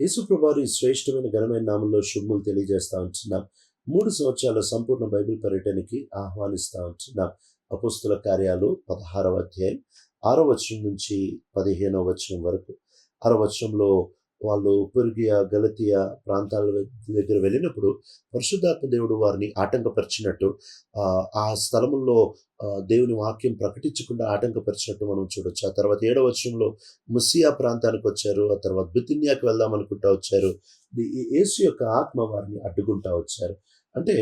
యేసుప్రభారి శ్రేష్టమైన ఘనమైన నామంలో శుభములు తెలియజేస్తా ఉంటున్నాం. మూడు సంవత్సరాల సంపూర్ణ బైబిల్ పర్యటనకి ఆహ్వానిస్తా ఉంటున్నాం. అపుస్తుల కార్యాలు పదహారవ అధ్యాయం ఆరో వచనం నుంచి పదిహేనవ వచనం వరకు. ఆరో వచనంలో వాళ్ళు పెరుగియా గలతియా ప్రాంతాల దగ్గర వెళ్ళినప్పుడు పరిశుద్ధాత్మ దేవుడు వారిని ఆటంకపరిచినట్టు ఆ, స్థలముల్లో దేవుని వాక్యం ప్రకటించకుండా ఆటంకపరిచినట్టు మనం చూడొచ్చు. ఆ తర్వాత ఏడవ వచనంలో ముసియా ప్రాంతానికి వచ్చారు ఆ తర్వాత బితిన్యాకి వెళ్దాం అనుకుంటా వచ్చారు ఈ- యేసు యొక్క ఆత్మ వారిని అడ్డుకుంటా వచ్చారు. అంటే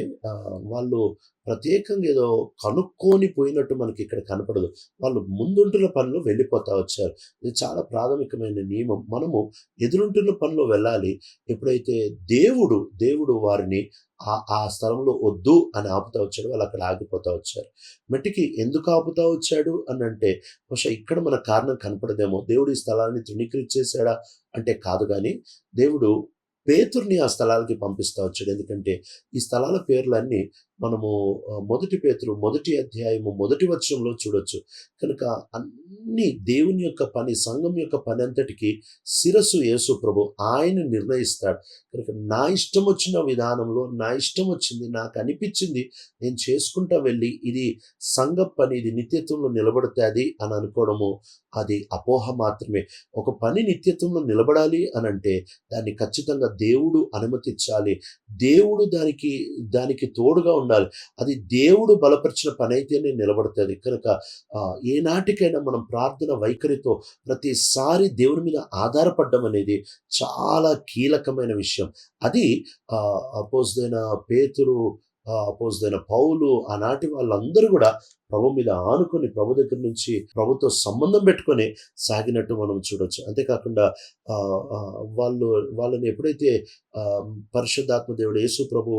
వాళ్ళు ప్రత్యేకంగా ఏదో కనుక్కొని పోయినట్టు మనకి ఇక్కడ కనపడదు. వాళ్ళు ముందుంటున్న పనిలో వెళ్ళిపోతా వచ్చారు. ఇది చాలా ప్రాథమికమైన నియమం. మనము ఎదురుంటున్న పనిలో వెళ్ళాలి. ఎప్పుడైతే దేవుడు దేవుడు వారిని ఆ ఆ స్థలంలో వద్దు అని ఆపుతా వచ్చాడు వాళ్ళు అక్కడ ఆగిపోతా వచ్చారు. మట్టికి ఎందుకు ఆపుతా వచ్చాడు అని అంటే బహుశా ఇక్కడ మన కారణం కనపడదేమో. దేవుడు ఈ స్థలాన్ని తృణీకరించేశాడా? అంటే కాదు కానీ దేవుడు పేతుర్ని ఆ స్థలాలకి పంపిస్తా వచ్చాడు. ఎందుకంటే ఈ స్థలాల పేర్లన్నీ మనము మొదటి పేతురు మొదటి అధ్యాయము మొదటి వచనంలో చూడొచ్చు. కనుక అన్ని దేవుని యొక్క పని సంఘం యొక్క పని అంతటికి శిరస్సు యేసు ప్రభు ఆయన నిర్ణయిస్తాడు. కనుక నా ఇష్టం వచ్చిన విధానంలో నా ఇష్టం వచ్చింది నాకు అనిపించింది నేను చేసుకుంటా వెళ్ళి ఇది సంఘ పని ఇది నిత్యత్వంలో నిలబడుతుంది అని అనుకోవడము అది అపోహ మాత్రమే. ఒక పని నిత్యత్వంలో నిలబడాలి అని అంటే దాన్ని ఖచ్చితంగా దేవుడు అనుమతించాలి. దేవుడు దానికి దానికి తోడుగా ఉండాలి అది దేవుడు బలపరిచిన పని అయితేనే నిలబడుతుంది కనుక ఏనాటికైనా మనం ప్రార్థన వైఖరితో ప్రతిసారి దేవుని మీద ఆధారపడడం అనేది చాలా కీలకమైన విషయం. అది అపోజ్దైన పేతురు అపోజ్దైన పౌలు ఆనాటి వాళ్ళందరూ కూడా ప్రభు మీద ఆనుకొని ప్రభు దగ్గర నుంచి ప్రభుతో సంబంధం పెట్టుకొని సాగినట్టు మనం చూడొచ్చు. అంతేకాకుండా వాళ్ళు వాళ్ళని ఎప్పుడైతే పరిశుద్ధాత్మ దేవుడు యేసు ప్రభు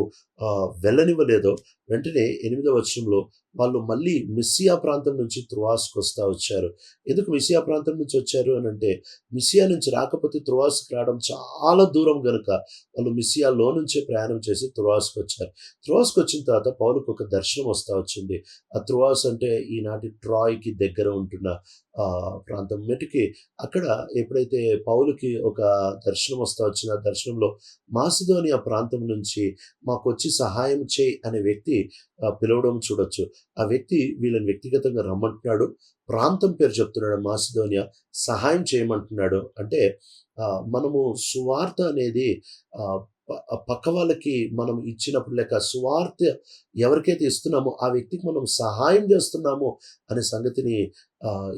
వెళ్ళనివ్వలేదో వెంటనే ఎనిమిదవ వచనంలో వాళ్ళు మళ్ళీ మిస్సియా ప్రాంతం నుంచి త్రువాస్కి వస్తా వచ్చారు. ఎందుకు మిస్సియా ప్రాంతం నుంచి వచ్చారు అని అంటే మిస్సియా నుంచి రాకపోతే త్రువాస్కి రావడం చాలా దూరం గనుక వాళ్ళు మిస్సియాలో నుంచే ప్రయాణం చేసి త్రువాస్కి వచ్చారు. త్రువాస్కి వచ్చిన తర్వాత పౌలకు ఒక దర్శనం వస్తా వచ్చింది. ఆ త్రువాస్ అంటే ఈనాటి ట్రాయ్కి దగ్గర ఉంటున్న ప్రాంతం. మెటికి అక్కడ ఎప్పుడైతే పౌలుకి ఒక దర్శనం వస్తా వచ్చిన దర్శనంలో మాసిదోని ఆ ప్రాంతం నుంచి మాకు వచ్చి సహాయం చేయి అనే వ్యక్తి పిలవడం చూడొచ్చు. ఆ వ్యక్తి వీళ్ళని వ్యక్తిగతంగా రమ్మంటున్నాడు. ప్రాంతం పేరు చెప్తున్నాడు మాసిదోనియా. సహాయం చేయమంటున్నాడు. అంటే మనము సువార్త అనేది ఆ, పక్క వాళ్ళకి మనం ఇచ్చినప్పుడు లేక సువార్త ఎవరికైతే ఇస్తున్నామో ఆ వ్యక్తికి మనం సహాయం చేస్తున్నాము అనే సంగతిని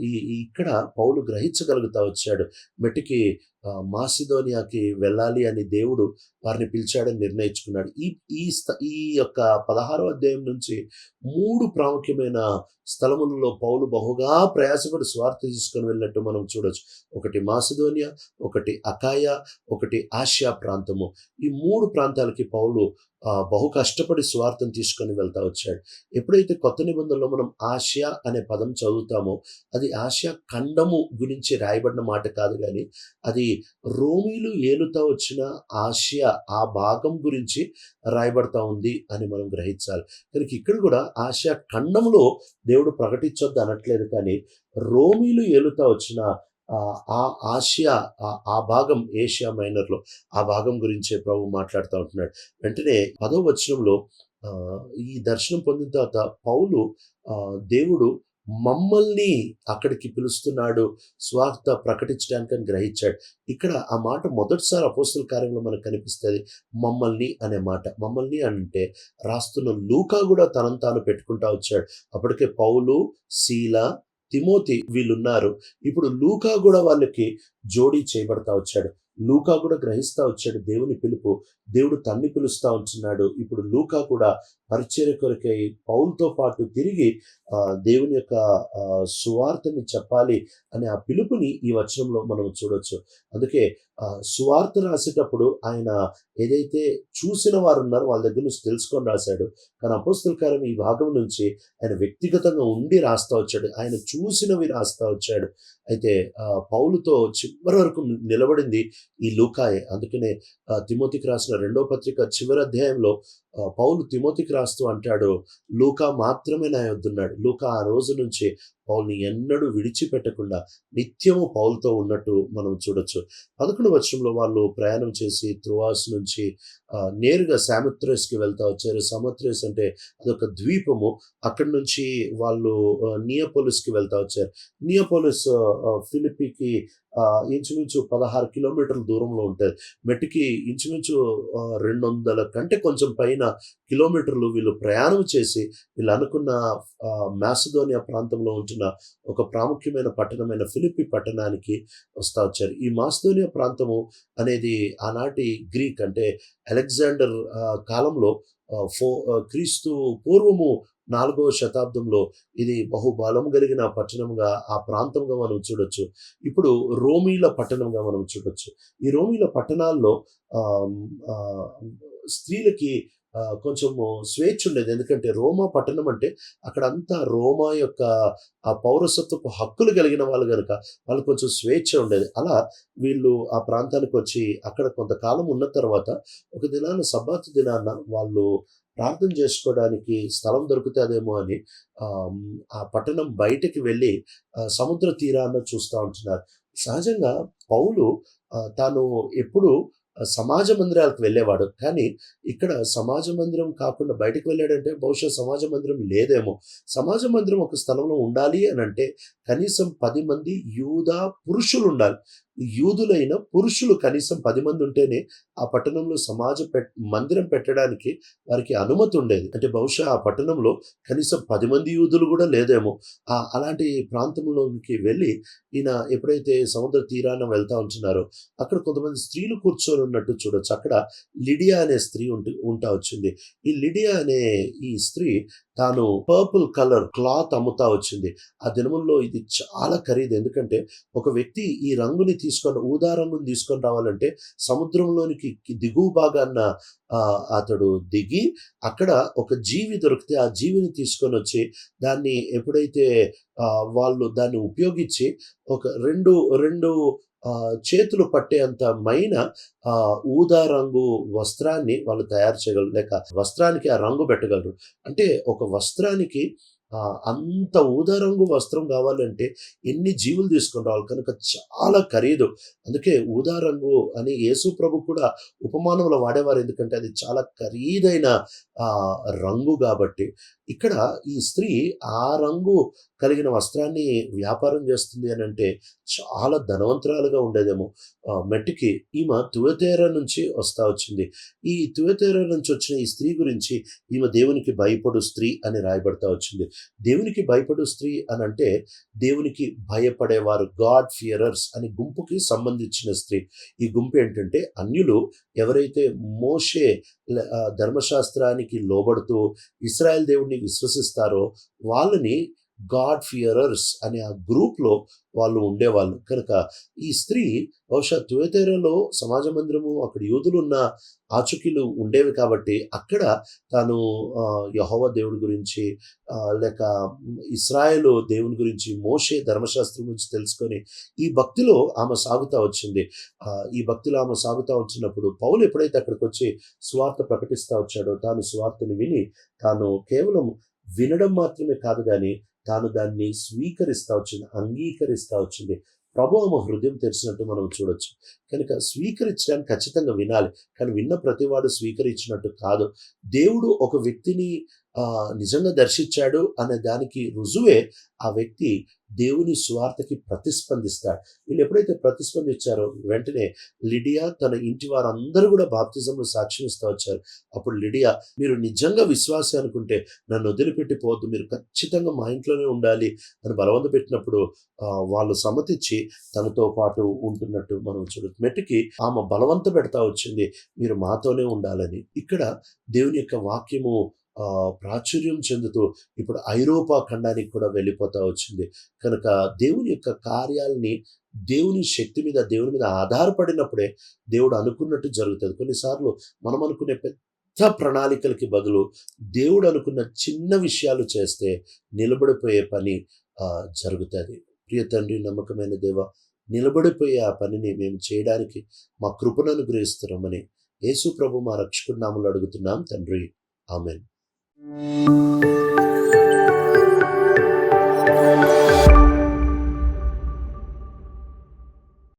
ఈ ఇక్కడ పౌలు గ్రహించగలుగుతా వచ్చాడు. మెటికి ఆ, మాసిదోనియాకి వెళ్ళాలి అని దేవుడు వారిని పిలిచాడని నిర్ణయించుకున్నాడు. ఈ ఈ స్థ- ఈ యొక్క పదహారో అధ్యాయం నుంచి మూడు ప్రాముఖ్యమైన స్థలములలో పౌలు బహుగా ప్రయాసపడి స్వార్థ తీసుకొని వెళ్ళినట్టు మనం చూడొచ్చు. ఒకటి మాసిదోనియా ఒకటి అకాయ ఒకటి ఆసియా ప్రాంతము. ఈ మూడు ప్రాంతాలకి పౌలు బహు కష్టపడి స్వార్థం తీసుకొని వెళ్తా వచ్చాడు. ఎప్పుడైతే కొత్త నిబంధనలో మనం ఆసియా అనే పదం చదువుతామో అది ఆసియా ఖండము గురించి రాయబడిన మాట కాదు కానీ అది రోమీలు ఏలుతా వచ్చిన ఆసియా ఆ భాగం గురించి రాయబడతా ఉంది అని మనం గ్రహించాలి. కనుక ఇక్కడ కూడా ఆసియా ఖండంలో దేవుడు ప్రకటించొద్దు అనట్లేదు కానీ రోమీలు ఏలుతా వచ్చిన ఆ ఆసియా ఆ- ఆ భాగం ఏషియా మైనర్లో ఆ భాగం గురించే ప్రభు మాట్లాడుతూ ఉంటున్నాడు. వెంటనే పదో వచనంలో ఈ దర్శనం పొందిన తర్వాత పౌలు దేవుడు మమ్మల్ని అక్కడికి పిలుస్తున్నాడు. స్వార్థ ప్రకటించడానికి అని గ్రహించాడు. ఇక్కడ ఆ మాట మొదటిసారి అపోస్తుల కార్యంలో మనకు కనిపిస్తుంది. మమ్మల్ని అనే మాట. మమ్మల్ని అంటే రాస్తున్న లూకా కూడా తనంతాను తాను పెట్టుకుంటా వచ్చాడు. అప్పటికే పౌలు శీల తిమోతి వీళ్ళున్నారు. ఇప్పుడు లూకా కూడా వాళ్ళకి జోడీ చేయబడతా వచ్చాడు. లూకా కూడా గ్రహిస్తా వచ్చాడు దేవుని పిలుపు. దేవుడు తన్ని పిలుస్తా ఉంటున్నాడు. ఇప్పుడు లూకా కూడా పరిచర్య కొరకై పౌలతో పాటు తిరిగి దేవుని యొక్క సువార్తని చెప్పాలి అనే ఆ పిలుపుని ఈ వచనంలో మనం చూడొచ్చు. అందుకే సువార్త రాసేటప్పుడు ఆయన ఏదైతే చూసిన వారు ఉన్నారో వాళ్ళ దగ్గర నుంచి తెలుసుకొని రాశాడు. కానీ అపోస్తుల్కార్యం ఈ భాగం నుంచి ఆయన వ్యక్తిగతంగా ఉండి రాస్తా వచ్చాడు. ఆయన చూసినవి రాస్తా వచ్చాడు. అయితే పౌలుతో చివరి వరకు నిలబడింది ఈ లూకాయే. అందుకనే తిమోతికి రాసిన రెండో పత్రిక చివరి అధ్యాయంలో పౌలు తిమోతికి రాస్తూ అంటాడు లూకా మాత్రమే నా యొద్దున్నాడు లూకా ఆ రోజు నుంచి పౌల్ని ఎన్నడూ విడిచిపెట్టకుండా నిత్యము పౌలతో ఉన్నట్టు మనం చూడొచ్చు. పదకొండు వర్షంలో వాళ్ళు ప్రయాణం చేసి త్రువాస్ నుంచి నేరుగా సామత్రేస్కి వెళ్తా వచ్చారు. సమత్రేస్ అంటే అదొక ద్వీపము. అక్కడి నుంచి వాళ్ళు నియోపోలిస్కి వెళ్తా వచ్చారు. నియోపోలిస్ ఫిలిపికి ఇంచుమించు పదహారు కిలోమీటర్ల దూరంలో ఉంటుంది మెట్టికి ఇంచుమించు రెండు వందల కంటే కొంచెం పైన కిలోమీటర్లు వీళ్ళు ప్రయాణం చేసి వీళ్ళు అనుకున్న ఆ, ప్రాంతంలో ఉంటున్న ఒక ప్రాముఖ్యమైన పట్టణమైన ఫిలిపి పట్టణానికి వస్తా వచ్చారు. ఈ మాసిదోనియా ప్రాంతము అనేది ఆనాటి గ్రీక్ అంటే అలెగ్జాండర్ కాలంలో ఫో క్రీస్తు పూర్వము నాలుగవ శతాబ్దంలో ఇది బహుబలం కలిగిన పట్టణంగా ఆ ప్రాంతంగా మనం చూడొచ్చు. ఇప్పుడు రోమీల పట్టణంగా మనం చూడొచ్చు. ఈ రోమీల పట్టణాల్లో స్త్రీలకి కొంచెము స్వేచ్ఛ ఉండేది ఎందుకంటే రోమా పట్టణం అంటే అక్కడ అంతా రోమా యొక్క ఆ పౌరసత్వపు హక్కులు కలిగిన వాళ్ళు కనుక వాళ్ళు కొంచెం స్వేచ్ఛ ఉండేది. అలా వీళ్ళు ఆ ప్రాంతానికి వచ్చి అక్కడ కొంతకాలం ఉన్న తర్వాత ఒక దినాన సబ్బాత్ దినాన వాళ్ళు ప్రార్థన చేసుకోవడానికి స్థలం దొరుకుతుందేమో అని ఆ, పట్టణం బయటకి వెళ్ళి సముద్ర తీరాన్ని చూస్తూ ఉంటున్నారు. సహజంగా పౌలు తాను ఎప్పుడు సమాజ మందిరాలకు వెళ్ళేవాడు. కానీ ఇక్కడ సమాజ మందిరం కాకుండా బయటకు వెళ్ళాడంటే బహుశా సమాజ మందిరం లేదేమో. సమాజ మందిరం ఒక స్థలంలో ఉండాలి అని అంటే కనీసం పది మంది యూదా పురుషులు ఉండాలి. యూదులైన పురుషులు కనీసం పది మంది ఉంటేనే ఆ పట్టణంలో సమాజ పెట్ మందిరం పెట్టడానికి వారికి అనుమతి ఉండేది. అంటే బహుశా ఆ పట్టణంలో కనీసం పది మంది యూదులు కూడా లేదేమో. ఆ అలాంటి ప్రాంతంలోకి వెళ్ళి ఈయన ఎప్పుడైతే సముద్ర తీరాన వెళ్తా ఉంటున్నారో అక్కడ కొంతమంది స్త్రీలు కూర్చొని ఉన్నట్టు చూడొచ్చు. అక్కడ లిడియా అనే స్త్రీ ఉంటు ఉంటా వచ్చింది. ఈ లిడియా అనే ఈ స్త్రీ తాను పర్పుల్ కలర్ క్లాత్ అమ్ముతా వచ్చింది. ఆ దినముల్లో ఇది చాలా ఖరీదు. ఎందుకంటే ఒక వ్యక్తి ఈ రంగుని తీసుకొని ఊదా తీసుకొని రావాలంటే సముద్రంలోనికి దిగువ భాగాన్న అతడు దిగి అక్కడ ఒక జీవి దొరికితే ఆ జీవిని తీసుకొని వచ్చి దాన్ని ఎప్పుడైతే వాళ్ళు దాన్ని ఉపయోగించి ఒక రెండు రెండు చేతులు పట్టేంత మైన ఆ, ఊదా రంగు వస్త్రాన్ని వాళ్ళు తయారు చేయగలరు. లేక వస్త్రానికి ఆ రంగు పెట్టగలరు. అంటే ఒక వస్త్రానికి అంత ఊదా రంగు వస్త్రం కావాలంటే ఎన్ని జీవులు తీసుకుని రావాలి? కనుక చాలా ఖరీదు. అందుకే ఊదా రంగు అని యేసు ప్రభు కూడా ఉపమానంలో వాడేవారు. ఎందుకంటే అది చాలా ఖరీదైన రంగు కాబట్టి. ఇక్కడ ఈ స్త్రీ ఆ రంగు కలిగిన వస్త్రాన్ని వ్యాపారం చేస్తుంది అని అంటే చాలా ధనవంతురాలుగా ఉండేదేమో. మెట్టికి ఈమె తువతేర నుంచి వస్తా వచ్చింది. ఈ తువతేర నుంచి వచ్చిన ఈ స్త్రీ గురించి ఈమె దేవునికి భయపడు స్త్రీ అని రాయబడతా వచ్చింది. దేవునికి భయపడు స్త్రీ అని అంటే దేవునికి భయపడేవారు గాడ్ ఫియరర్స్ అనే గుంపుకి సంబంధించిన స్త్రీ. ఈ గుంపు ఏంటంటే అన్యులు ఎవరైతే మోషే ధర్మశాస్త్రానికి లోబడుతూ ఇస్రాయల్ దేవుడిని విశ్వసిస్తారో వాళ్ళని గాడ్ ఫియరర్స్ అనే ఆ గ్రూప్లో వాళ్ళు ఉండేవాళ్ళు. కనుక ఈ స్త్రీ బహుశా తువేతేరలో సమాజ మందిరము అక్కడ యూదులు ఉన్న ఆచుకీలు ఉండేవి కాబట్టి అక్కడ తాను యహోవ దేవుడి గురించి లేక ఇస్రాయేల్ దేవుని గురించి మోషే ధర్మశాస్త్రం గురించి తెలుసుకొని ఈ భక్తిలో ఆమె సాగుతా వచ్చింది. ఈ భక్తిలో ఆమె సాగుతా వచ్చినప్పుడు పౌలు ఎప్పుడైతే అక్కడికి వచ్చి స్వార్థ ప్రకటిస్తూ వచ్చాడో తాను స్వార్థను విని తాను కేవలం వినడం మాత్రమే కాదు కానీ తాను దాన్ని స్వీకరిస్తా వచ్చింది అంగీకరిస్తా వచ్చింది. ప్రభు ఆమె హృదయం తెరిచినట్టు మనం చూడొచ్చు. కనుక స్వీకరించడానికి ఖచ్చితంగా వినాలి. కానీ విన్న ప్రతివాడు స్వీకరించినట్టు కాదు. దేవుడు ఒక వ్యక్తిని నిజంగా దర్శించాడు అనే దానికి రుజువే ఆ వ్యక్తి దేవుని స్వార్థకి ప్రతిస్పందిస్తాడు. వీళ్ళు ఎప్పుడైతే ప్రతిస్పందించారో వెంటనే లిడియా తన ఇంటి వారందరూ కూడా బాప్తిజంలో సాక్ష్యం ఇస్తూ వచ్చారు. అప్పుడు లిడియా మీరు నిజంగా విశ్వాసం అనుకుంటే నన్ను వదిలిపెట్టి పోవద్దు మీరు ఖచ్చితంగా మా ఇంట్లోనే ఉండాలి అని బలవంత పెట్టినప్పుడు వాళ్ళు సమ్మతిచ్చి తనతో పాటు ఉంటున్నట్టు మనం చూడ. మెట్టుకి ఆమె బలవంత పెడతా వచ్చింది మీరు మాతోనే ఉండాలని. ఇక్కడ దేవుని యొక్క వాక్యము ప్రాచుర్యం చెందుతూ ఇప్పుడు ఐరోపా ఖండానికి కూడా వెళ్ళిపోతా వచ్చింది. కనుక దేవుని యొక్క కార్యాలని దేవుని శక్తి మీద దేవుని మీద ఆధారపడినప్పుడే దేవుడు అనుకున్నట్టు జరుగుతుంది. కొన్నిసార్లు మనం అనుకునే పెద్ద ప్రణాళికలకి బదులు దేవుడు అనుకున్న చిన్న విషయాలు చేస్తే నిలబడిపోయే పని జరుగుతుంది. ప్రియ తండ్రి నమ్మకమైన దేవ నిలబడిపోయే ఆ పనిని మేము చేయడానికి మా కృపను అనుగ్రహిస్తున్నామని యేసు ప్రభు మా రక్షకుడు నామలు అడుగుతున్నాం. తండ్రి ఆమెన్. Música